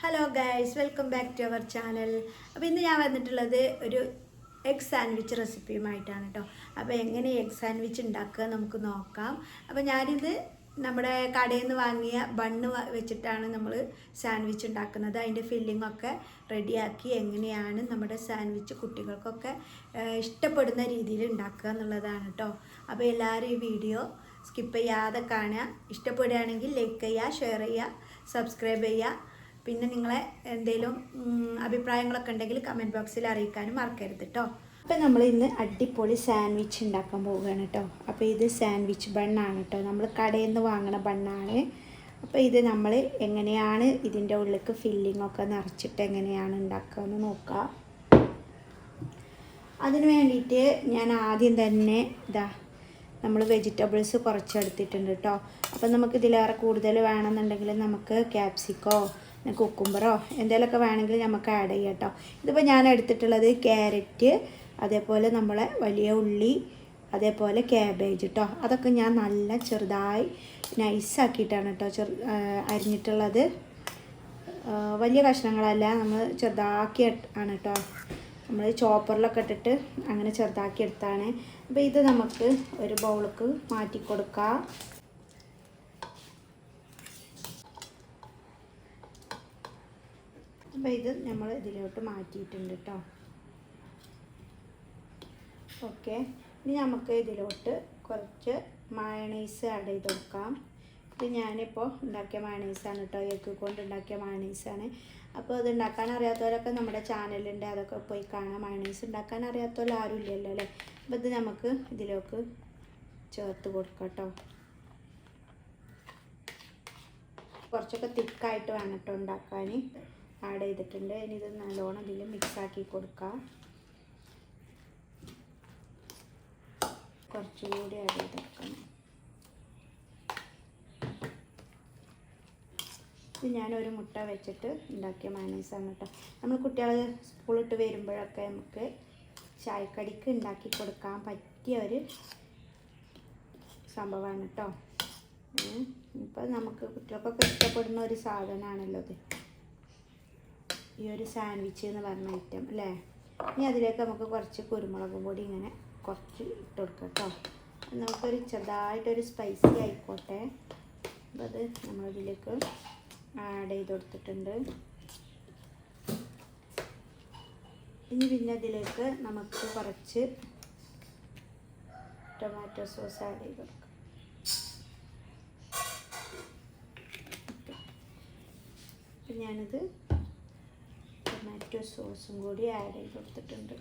Hello guys welcome back to our channel അപ്പോൾ ഇന്ന് ഞാൻ വന്നിട്ടുള്ളത് ഒരു എഗ് സാൻഡ്വിച്ച് റെസിപ്പിയുമായിട്ടാണ് കേട്ടോ അപ്പോൾ എങ്ങനെ എഗ് സാൻഡ്വിച്ച് ഉണ്ടാക്കുക നമുക്ക് നോക്കാം. അപ്പോൾ ഞാനിത് നമ്മുടെ കടയിൽ നിന്ന് വാങ്ങിയ ബണ്ണ് വെച്ചിട്ടാണ് നമ്മൾ സാൻഡ്വിച്ച് ഉണ്ടാക്കുന്നത്. അതിന്റെ ഫില്ലിംഗ് ഒക്കെ റെഡിയാക്കി എങ്ങനെയാണ് നമ്മുടെ സാൻഡ്വിച്ച് കുട്ടികൾക്കൊക്കെ ഇഷ്ടപ്പെടുന്ന രീതിയിൽ ഉണ്ടാക്കുക എന്നുള്ളതാണ് കേട്ടോ അപ്പോൾ എല്ലാവരും ഈ വീഡിയോ സ്കിപ്പ് ചെയ്യാതെ കാണുക. ഇഷ്ടപ്പെടുകയാണെങ്കിൽ ലൈക്ക് ചെയ്യുക ഷെയർ ചെയ്യുക സബ്സ്ക്രൈബ് ചെയ്യുക. പിന്നെ നിങ്ങളെ എന്തെങ്കിലും അഭിപ്രായങ്ങളൊക്കെ ഉണ്ടെങ്കിൽ കമന്റ് ബോക്സിൽ അറിയിക്കാനും മറക്കരുത് കേട്ടോ അപ്പം നമ്മൾ ഇന്ന് അടിപൊളി സാൻഡ്വിച്ച് ഉണ്ടാക്കാൻ പോവുകയാണ് കേട്ടോ അപ്പോൾ ഇത് സാൻഡ്വിച്ച് ബണ്ണാണ് കേട്ടോ നമ്മൾ കടയിൽ നിന്ന് വാങ്ങണ ബണ്ണാണ് അപ്പോൾ ഇത് നമ്മൾ എങ്ങനെയാണ് ഇതിന്റെ ഉള്ളിലേക്ക് ഫില്ലിംഗ് ഒക്കെ നിറച്ചിട്ട് എങ്ങനെയാണ് ഉണ്ടാക്കുക എന്ന് നോക്കാം. അതിന് വേണ്ടിയിട്ട് ഞാൻ ആദ്യം തന്നെ ഇതാ നമ്മൾ വെജിറ്റബിൾസ് കുറച്ചെടുത്തിട്ടുണ്ട് കേട്ടോ അപ്പം നമുക്ക് ഇതിലേറെ കൂടുതൽ വേണമെന്നുണ്ടെങ്കിൽ നമുക്ക് ക്യാപ്സിക്കോ കുക്കുംബറോ എന്തെങ്കിലുമൊക്കെ വേണമെങ്കിൽ നമുക്ക് ആഡ് ചെയ്യാം കേട്ടോ ഇതിപ്പോൾ ഞാൻ എടുത്തിട്ടുള്ളത് ക്യാരറ്റ് അതേപോലെ നമ്മളെ വലിയ ഉള്ളി അതേപോലെ ക്യാബേജ് കേട്ടോ അതൊക്കെ ഞാൻ നല്ല ചെറുതായി നൈസാക്കിയിട്ടാണ് കേട്ടോ ചെറു അരിഞ്ഞിട്ടുള്ളത്. വലിയ കഷ്ണങ്ങളല്ല നമ്മൾ ചെറുതാക്കി ആണ് കേട്ടോ നമ്മൾ ചോപ്പറിലൊക്കെ ഇട്ടിട്ട് അങ്ങനെ ചെറുതാക്കി എടുത്താണ്. അപ്പോൾ ഇത് നമുക്ക് ഒരു ബൗളിക്ക് മാറ്റി കൊടുക്കാം അപ്പോൾ ഇത് നമ്മൾ ഇതിലോട്ട് മാറ്റിയിട്ടുണ്ട് കേട്ടോ ഓക്കെ. ഇനി നമുക്ക് ഇതിലോട്ട് കുറച്ച് മയണൈസ് ആഡ് ചെയ്ത് കൊടുക്കാം. ഇത് ഞാനിപ്പോൾ ഉണ്ടാക്കിയ മയണൈസാണ് കേട്ടോ എഗ്ഗ് കൊണ്ട് ഉണ്ടാക്കിയ മയണൈസാണ് അപ്പോൾ അത് ഉണ്ടാക്കാൻ അറിയാത്തവരൊക്കെ നമ്മുടെ ചാനലുണ്ട് അതൊക്കെ പോയി കാണാം. മയണൈസ് ഉണ്ടാക്കാൻ അറിയാത്തവർ ആരും ഇല്ലല്ലോ അല്ലേ? അപ്പോൾ ഇത് നമുക്ക് ഇതിലേക്ക് ചേർത്ത് കൊടുക്കാം കേട്ടോ കുറച്ചൊക്കെ തിക്കായിട്ട് വേണം കേട്ടോ ഉണ്ടാക്കാൻ. ആഡ് ചെയ്തിട്ടുണ്ട്. ഇനി ഇത് നല്ലോണം ഇതിൽ മിക്സാക്കി കൊടുക്കാം. കുറച്ചുകൂടി ആഡ് ചെയ്തെടുക്കണം. ഇത് ഞാനൊരു മുട്ട വെച്ചിട്ട് ഉണ്ടാക്കിയ മയണൈസാണ് കേട്ടോ നമ്മൾ കുട്ടികൾ സ്കൂളിട്ട് വരുമ്പോഴൊക്കെ നമുക്ക് ചായക്കടിക്ക് ഉണ്ടാക്കി കൊടുക്കാൻ പറ്റിയ ഒരു സംഭവമാണ് കേട്ടോ ഇപ്പം നമുക്ക് കുട്ടികൾക്കൊക്കെ ഇഷ്ടപ്പെടുന്ന ഒരു സാധനമാണല്ലോ ഇത്. ഈ ഒരു സാൻഡ്വിച്ച് എന്ന് പറഞ്ഞ ഐറ്റം അല്ലേ ഇനി അതിലേക്ക് നമുക്ക് കുറച്ച് കുരുമുളക് പൊടി ഇങ്ങനെ കുറച്ച് ഇട്ട് കൊടുക്കാം കേട്ടോ നമുക്കൊരു ചെറുതായിട്ടൊരു സ്പൈസി ആയിക്കോട്ടെ. അപ്പോൾ അത് നമ്മളിതിലേക്ക് ആഡ് ചെയ്ത് കൊടുത്തിട്ടുണ്ട്. ഇനി പിന്നെ അതിലേക്ക് നമുക്ക് കുറച്ച് ടൊമാറ്റോ സോസ് ആഡ് ചെയ്ത് കൊടുക്കാം. അപ്പം ഞാനിത് ടൊമാറ്റോ സോസും കൂടി ആഡ് ചെയ്ത് കൊടുത്തിട്ടുണ്ട്.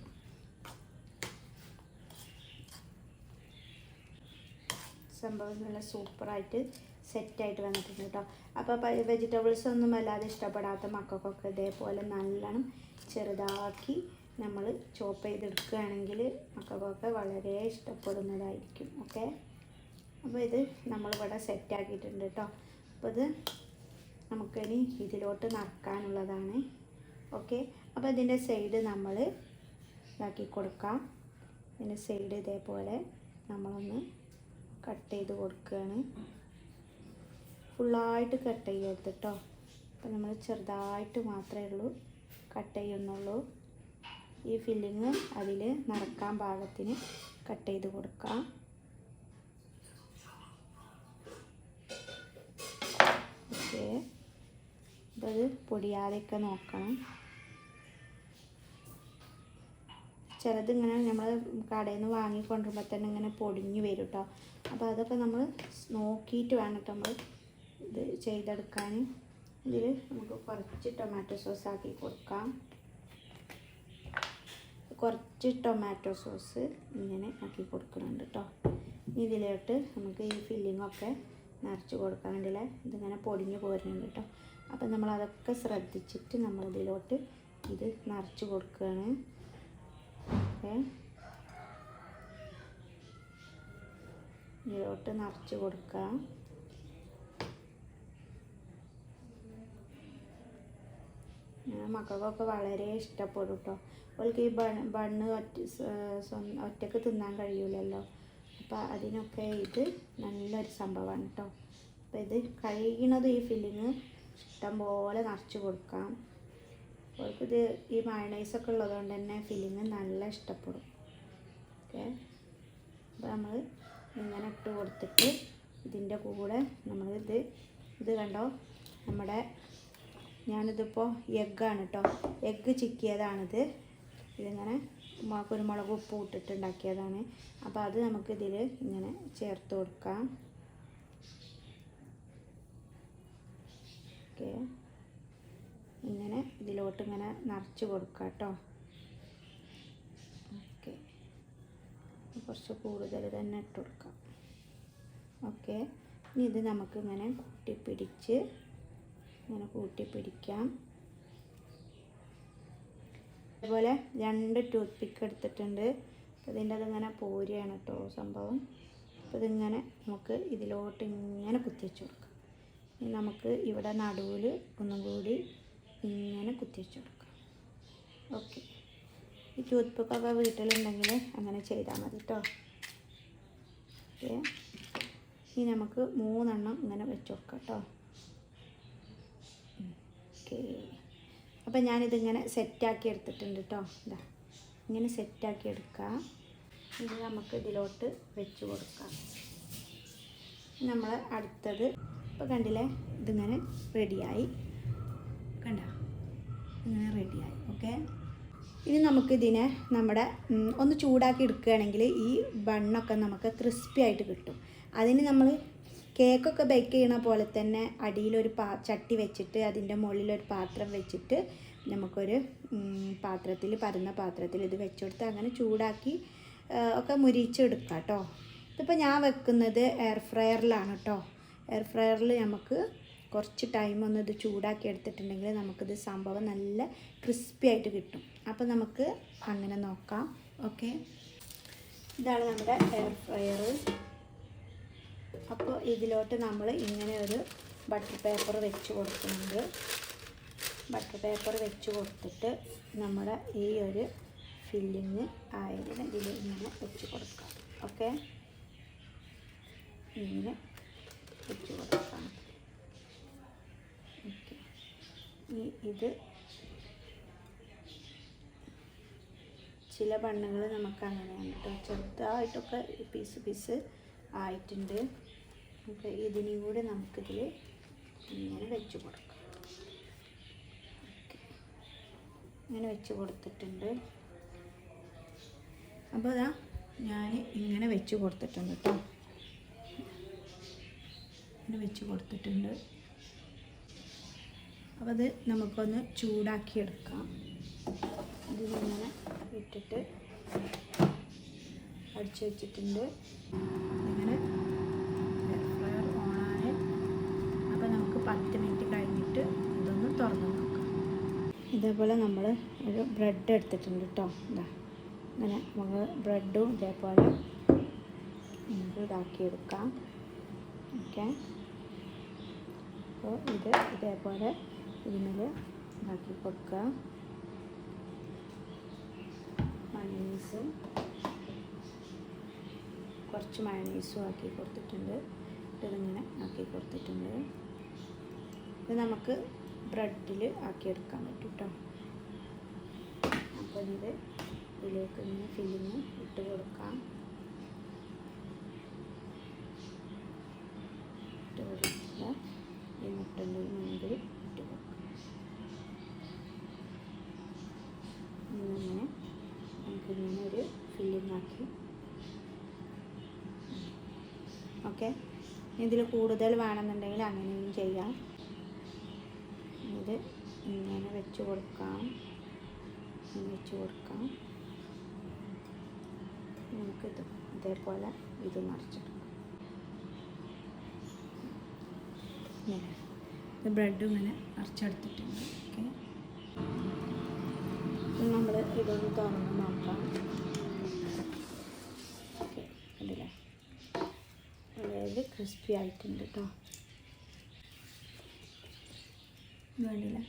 സംഭവം നല്ല സൂപ്പറായിട്ട് സെറ്റായിട്ട് വന്നിട്ടുണ്ട് കേട്ടോ അപ്പോൾ വെജിറ്റബിൾസ് ഒന്നും വല്ലാതെ ഇഷ്ടപ്പെടാത്ത മക്കൾക്കൊക്കെ ഇതേപോലെ നല്ലോണം ചെറുതാക്കി നമ്മൾ ചോപ്പ് ചെയ്തെടുക്കുകയാണെങ്കിൽ മക്കൾക്കൊക്കെ വളരെ ഇഷ്ടപ്പെടുന്നതായിരിക്കും. ഓക്കെ അപ്പോൾ ഇത് നമ്മളിവിടെ സെറ്റാക്കിയിട്ടുണ്ട് കേട്ടോ അപ്പോൾ ഇത് നമുക്കിനി ഇതിലോട്ട് നറക്കാനുള്ളതാണ് ഓക്കെ അപ്പോൾ ഇതിന്റെ സൈഡ് നമ്മൾ ഇതാക്കി കൊടുക്കാം. ഇതിന്റെ സൈഡ് ഇതേപോലെ നമ്മളൊന്ന് കട്ട് ചെയ്ത് കൊടുക്കുകയാണ് ഫുള്ളായിട്ട് കട്ട് ചെയ്യരുത് കേട്ടോ അപ്പോൾ നമ്മൾ ചെറുതായിട്ട് മാത്രമേ ഉള്ളൂ കട്ട് ചെയ്യുന്നുള്ളൂ. ഈ ഫില്ലിങ് അതിൽ നിറക്കാൻ പാകത്തിന് കട്ട് ചെയ്ത് കൊടുക്കാം. ഓക്കെ അത് പൊടിയാതെയൊക്കെ നോക്കണം. ചിലത് ഇങ്ങനെ നമ്മൾ കടയിൽ നിന്ന് വാങ്ങിക്കൊണ്ടുവരുമ്പോൾ തന്നെ ഇങ്ങനെ പൊടിഞ്ഞു വരും കേട്ടോ അപ്പോൾ അതൊക്കെ നമ്മൾ നോക്കിയിട്ട് വേണം കേട്ടോ നമ്മൾ ഇത് ചെയ്തെടുക്കാൻ. ഇതിൽ നമുക്ക് കുറച്ച് ടൊമാറ്റോ സോസ് ആക്കി കൊടുക്കാം. കുറച്ച് ടൊമാറ്റോ സോസ് ഇങ്ങനെ ആക്കി കൊടുക്കുന്നുണ്ട് കേട്ടോ ഇതിലോട്ട് നമുക്ക് ഈ ഫില്ലിങ്ങൊക്കെ നിറച്ച് കൊടുക്കാൻ വേണ്ടിയില്ല ഇതിങ്ങനെ പൊടിഞ്ഞു പോരുന്നുണ്ട് കേട്ടോ അപ്പം നമ്മളതൊക്കെ ശ്രദ്ധിച്ചിട്ട് നമ്മളിതിലോട്ട് ഇത് നിറച്ച് കൊടുക്കുകയാണ് ഓക്കെ ഇതിലോട്ട് നിറച്ച് കൊടുക്കുക ഞാൻ മക്കൾക്കൊക്കെ വളരെ ഇഷ്ടപ്പെടും കേട്ടോ അവൾക്ക് ഈ ബണ്ണ് ഒറ്റ ഒറ്റയ്ക്ക് തിന്നാൻ കഴിയൂലല്ലോ. അപ്പോൾ അതിനൊക്കെ ഇത് നല്ലൊരു സംഭവമാണ് കേട്ടോ അപ്പോൾ ഇത് കഴിയണത് ഈ ഫില്ലിങ് ഇഷ്ടം പോലെ നിറച്ച് കൊടുക്കാം. അവർക്കിത് ഈ മയണൈസൊക്കെ ഉള്ളതുകൊണ്ട് തന്നെ ഫില്ലിങ് നല്ല ഇഷ്ടപ്പെടും. ഓക്കെ അപ്പോൾ നമ്മൾ ഇങ്ങനെ ഇട്ട് കൊടുത്തിട്ട് ഇതിന്റെ കൂടെ നമ്മൾ ഇത് ഇത് കണ്ടോ? നമ്മുടെ ഞാനിതിപ്പോൾ എഗ്ഗാണ് കേട്ടോ എഗ്ഗ് ചിക്കിയതാണിത്. ഇതിങ്ങനെ കുരുമുളക് ഉപ്പ് ഇട്ടിട്ട് ഉണ്ടാക്കിയതാണ്. അപ്പോൾ അത് നമുക്ക് ഇതിൽ ഇങ്ങനെ ചേർത്ത് കൊടുക്കാം. ഓക്കെ ഇങ്ങനെ ഇതിലോട്ട് ഇങ്ങനെ നിറച്ച് കൊടുക്കുക കേട്ടോ. ഓക്കെ. കുറച്ച് കൂടുതൽ തന്നെ ഇട്ട് കൊടുക്കാം. ഓക്കെ. ഇനി ഇത് നമുക്കിങ്ങനെ കൂട്ടിപ്പിടിച്ച് കൂട്ടി പിടിച്ച് ഇങ്ങനെ കൂട്ടിപ്പിടിക്കാം. അതുപോലെ രണ്ട് ടൂത്ത് പിക്ക് എടുത്തിട്ടുണ്ട്. ഇതിന്റെ അതിങ്ങനെ പോരുകയാണ് കേട്ടോ സംഭവം. അപ്പോൾ ഇതിങ്ങനെ നമുക്ക് ഇതിലോട്ട് ഇങ്ങനെ കുത്തിവെച്ച് കൊടുക്കാം. ഇനി നമുക്ക് ഇവിടെ നടുവിൽ ഒന്നും കൂടി ഇങ്ങനെ കുത്തിവെച്ച് കൊടുക്കുക ഓക്കെ ഈ ടൂത്ത് പിക്കൊക്കെ വീട്ടിലുണ്ടെങ്കിൽ അങ്ങനെ ചെയ്താൽ മതി കേട്ടോ ഓക്കെ ഇനി നമുക്ക് മൂന്നെണ്ണം ഇങ്ങനെ വെച്ച് കൊടുക്കാം കേട്ടോ ഓക്കെ അപ്പം ഞാനിതിങ്ങനെ സെറ്റാക്കി എടുത്തിട്ടുണ്ട് കേട്ടോ ഇതാ ഇങ്ങനെ സെറ്റാക്കി എടുക്കാം. ഇത് നമുക്ക് ഇതിലോട്ട് വെച്ച് കൊടുക്കാം. നമ്മൾ അടുത്തത് ഇപ്പോൾ കണ്ടില്ലേ? ഇതിങ്ങനെ റെഡിയായി കണ്ട. ഇങ്ങനെ റെഡിയായി ഓക്കെ ഇനി നമുക്കിതിനെ നമ്മുടെ ഒന്ന് ചൂടാക്കി എടുക്കുകയാണെങ്കിൽ ഈ ബണ്ണൊക്കെ നമുക്ക് ക്രിസ്പി ആയിട്ട് കിട്ടും. അതിന് നമ്മൾ കേക്കൊക്കെ ബേക്ക് ചെയ്യണ പോലെ തന്നെ അടിയിലൊരു പാ ചട്ടി വെച്ചിട്ട് അതിന്റെ മുകളിലൊരു പാത്രം വെച്ചിട്ട് നമുക്കൊരു പാത്രത്തിൽ പരന്ന പാത്രത്തിൽ ഇത് വെച്ചുകൊടുത്ത് അങ്ങനെ ചൂടാക്കി ഒക്കെ മുരിച്ചെടുക്കാം കേട്ടോ. ഇതിപ്പോൾ ഞാൻ വെക്കുന്നത് എയർ ഫ്രയറിലാണ് കേട്ടോ. എയർ ഫ്രയറിൽ നമുക്ക് കുറച്ച് ടൈം ഒന്ന് ഇത് ചൂടാക്കി എടുത്തിട്ടുണ്ടെങ്കിൽ നമുക്കിത് സംഭവം നല്ല ക്രിസ്പി ആയിട്ട് കിട്ടും. അപ്പോൾ നമുക്ക് അങ്ങനെ നോക്കാം. ഓക്കെ ഇതാണ് നമ്മുടെ എയർ ഫ്രയർ അപ്പോൾ ഇതിലോട്ട് നമ്മൾ ഇങ്ങനെ ഒരു ബട്ടർ പേപ്പർ വെച്ച് കൊടുക്കുന്നുണ്ട്. ബട്ടർ പേപ്പർ വെച്ച് കൊടുത്തിട്ട് നമ്മുടെ ഈ ഒരു ഫില്ലിങ് ആയതിന് ഇതിൽ ഇങ്ങനെ വെച്ച് കൊടുക്കാം. ഓക്കെ ഇങ്ങനെ വെച്ച് കൊടുക്കാം ഓക്കെ ഈ ഇത് ചില ബണ്ണുകൾ നമുക്ക് അങ്ങനെയാണ് കേട്ടോ. ചെറുതായിട്ടൊക്കെ പീസ് പീസ് ആയിട്ടുണ്ട്. നമുക്ക് ഇതിനും കൂടി നമുക്കിതിൽ ഇങ്ങനെ വെച്ച് കൊടുക്കാം. ഇങ്ങനെ വെച്ച് കൊടുത്തിട്ടുണ്ട്. അപ്പോൾ അതാ ഞാൻ ഇങ്ങനെ വെച്ച് കൊടുത്തിട്ടുണ്ട് കേട്ടോ. ഇങ്ങനെ വെച്ച് കൊടുത്തിട്ടുണ്ട്. അപ്പോൾ അത് നമുക്കൊന്ന് ചൂടാക്കിയെടുക്കാം. ഇതിങ്ങനെ ഇട്ടിട്ട് അടിച്ചു വെച്ചിട്ടുണ്ട്. ഇങ്ങനെ അപ്പോൾ നമുക്ക് പത്ത് മിനിറ്റ് കഴിഞ്ഞിട്ട് ഇതൊന്ന് തുറന്ന് നോക്കാം. ഇതേപോലെ നമ്മൾ ഒരു ബ്രെഡ് എടുത്തിട്ടുണ്ട് കേട്ടോ ഇതാ ഇങ്ങനെ നമുക്ക് ബ്രെഡും ഇതേപോലെ നമുക്ക് ഇതാക്കിയെടുക്കാം. ഓക്കെ അപ്പോൾ ഇത് ഇതേപോലെ ഇതിന്മേൽ ഇതാക്കി കൊടുക്കുക. മയണീസും. കുറച്ച് മയണീസും ആക്കി കൊടുത്തിട്ടുണ്ട്. ഇതിങ്ങനെ ആക്കി കൊടുത്തിട്ടുണ്ട്. ഇത് നമുക്ക് ബ്രെഡിൽ ആക്കിയെടുക്കാൻ പറ്റും കേട്ടോ അപ്പോൾ ഇത് ഇതിലേക്ക് ഇങ്ങനെ ഫില്ലിങ് ഇട്ട് കൊടുക്കാം. ഇട്ട് കൊടുക്കുക. ഈ മുട്ടന്റെ മുൻപിൽ ഇട്ട് കൊടുക്കാം ഇങ്ങനെ നമുക്കിങ്ങനെ ഒരു ഫില്ലിങ് ആക്കി ഓക്കെ ഇതിൽ കൂടുതൽ വേണമെന്നുണ്ടെങ്കിൽ അങ്ങനെയും ചെയ്യാം. ഇത് ഇങ്ങനെ വെച്ച് കൊടുക്കാം. വെച്ച് കൊടുക്കാം. നമുക്കിത് ഇതേപോലെ ഇത് മറിച്ചെടുക്കാം. ഇത് ബ്രെഡും ഇങ്ങനെ മറിച്ചെടുത്തിട്ടുണ്ട്. ഓക്കെ. നമ്മൾ ഇതൊന്ന് തുറന്ന് നോക്കാം ഓക്കെ കണ്ടില്ലേ അതായത് ക്രിസ്പി ആയിട്ടുണ്ട് കേട്ടോ വേണ്ടില്ല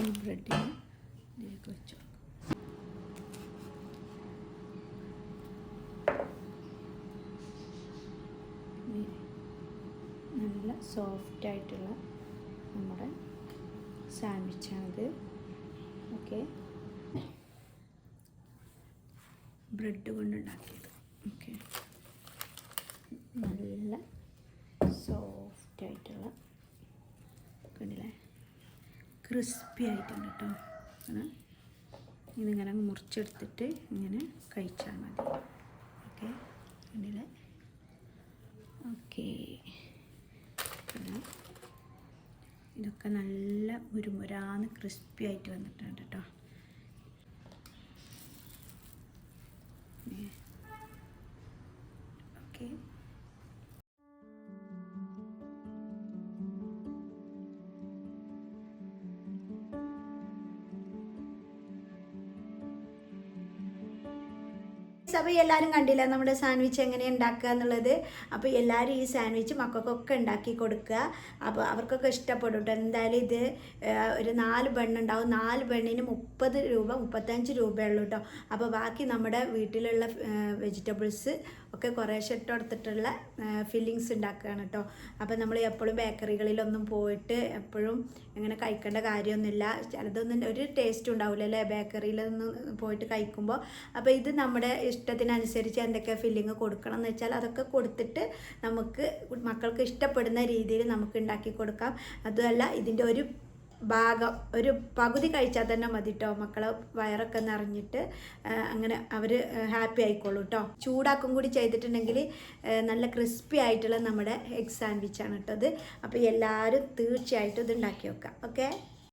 ഈ ബ്രെഡിന് ഇതിലേക്ക് വെച്ചു നല്ല സോഫ്റ്റ് ആയിട്ടുള്ള നമ്മുടെ സാൻഡ്വിച്ചാണിത് ഓക്കെ ബ്രെഡ് കൊണ്ടുണ്ടാക്കിയത്. ഓക്കെ നല്ല സോഫ്റ്റ് ആയിട്ടുള്ള കണ്ടില്ലേ ക്രിസ്പി ആയിട്ടുണ്ട് കേട്ടോ അങ്ങനെ ഇതിങ്ങനെ മുറിച്ചെടുത്തിട്ട് ഇങ്ങനെ കഴിച്ചാൽ മതി. ഓക്കെ? കണ്ടില്ലേ? ഓക്കെ. ഇതൊക്കെ നല്ല മുരുമുരാന്ന് ക്രിസ്പി ആയിട്ട് വന്നിട്ടുണ്ട് കേട്ടോ ഓക്കെ? അപ്പോൾ എല്ലാവരും കണ്ടില്ല? നമ്മുടെ സാൻഡ്വിച്ച് എങ്ങനെ ഉണ്ടാക്കുക എന്നുള്ളത്? അപ്പോൾ എല്ലാവരും ഈ സാൻഡ്വിച്ച് മക്കൾക്കൊക്കെ ഉണ്ടാക്കി കൊടുക്കുക. അപ്പോൾ അവർക്കൊക്കെ ഇഷ്ടപ്പെടും കേട്ടോ എന്തായാലും ഇത് ഒരു നാല് ബണ്ണുണ്ടാവും നാല് ബണ്ണിന് മുപ്പത് രൂപ മുപ്പത്തഞ്ച് രൂപയുള്ളൂ കേട്ടോ അപ്പോൾ ബാക്കി നമ്മുടെ വീട്ടിലുള്ള വെജിറ്റബിൾസ് ഒക്കെ കുറേശ്ശെ ഇട്ട് കൊടുത്തിട്ടുള്ള ഫില്ലിങ്സ് ഉണ്ടാക്കുകയാണ് കേട്ടോ അപ്പോൾ നമ്മൾ എപ്പോഴും ബേക്കറികളിലൊന്നും പോയിട്ട് എപ്പോഴും ഇങ്ങനെ കഴിക്കേണ്ട കാര്യമൊന്നുമില്ല. ചിലതൊന്നും ഒരു ടേസ്റ്റ് ഉണ്ടാവില്ല അല്ലേ ബേക്കറിയിലൊന്നും പോയിട്ട് കഴിക്കുമ്പോൾ അപ്പോൾ ഇത് നമ്മുടെ ഇഷ്ടത്തിനനുസരിച്ച് എന്തൊക്കെ ഫില്ലിങ് കൊടുക്കണം എന്ന് വെച്ചാൽ അതൊക്കെ കൊടുത്തിട്ട് നമുക്ക് മക്കൾക്ക് ഇഷ്ടപ്പെടുന്ന രീതിയിൽ നമുക്ക് ഉണ്ടാക്കി കൊടുക്കാം. അതുമല്ല ഇതിന്റെ ഒരു ഭാഗം ഒരു പകുതി കഴിച്ചാൽ തന്നെ മതി കേട്ടോ മക്കളെ വയറൊക്കെ നിറഞ്ഞിട്ട് അങ്ങനെ അവർ ഹാപ്പി ആയിക്കോളൂ കേട്ടോ ചൂടാക്കും കൂടി ചെയ്തിട്ടുണ്ടെങ്കിൽ നല്ല ക്രിസ്പി ആയിട്ടുള്ള നമ്മുടെ എഗ് സാൻഡ്വിച്ചാണ് കേട്ടോ ഇത്. അപ്പോൾ എല്ലാവരും തീർച്ചയായിട്ടും ഇത് ഉണ്ടാക്കി വെക്കാം. ഓക്കെ?